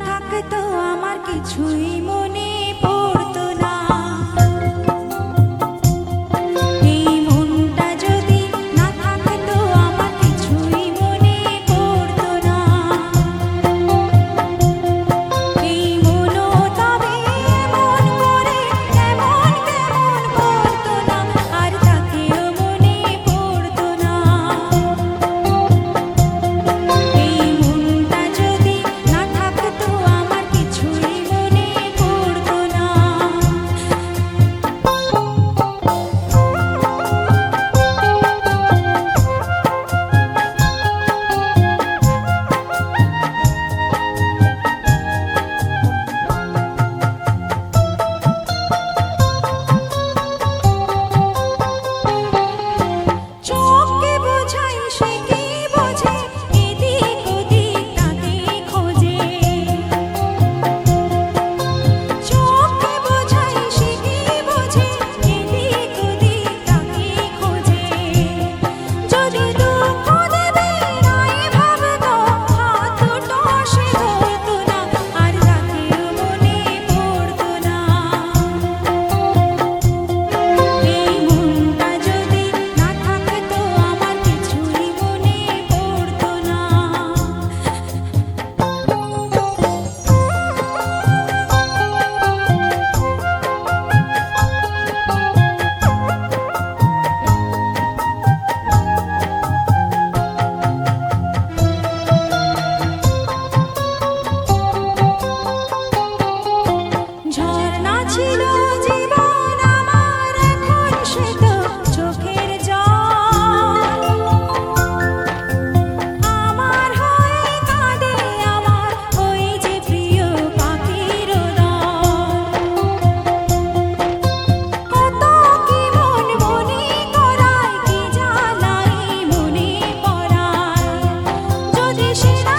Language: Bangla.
থাকতো আমার কিছুই মনে পড়ে 你期待。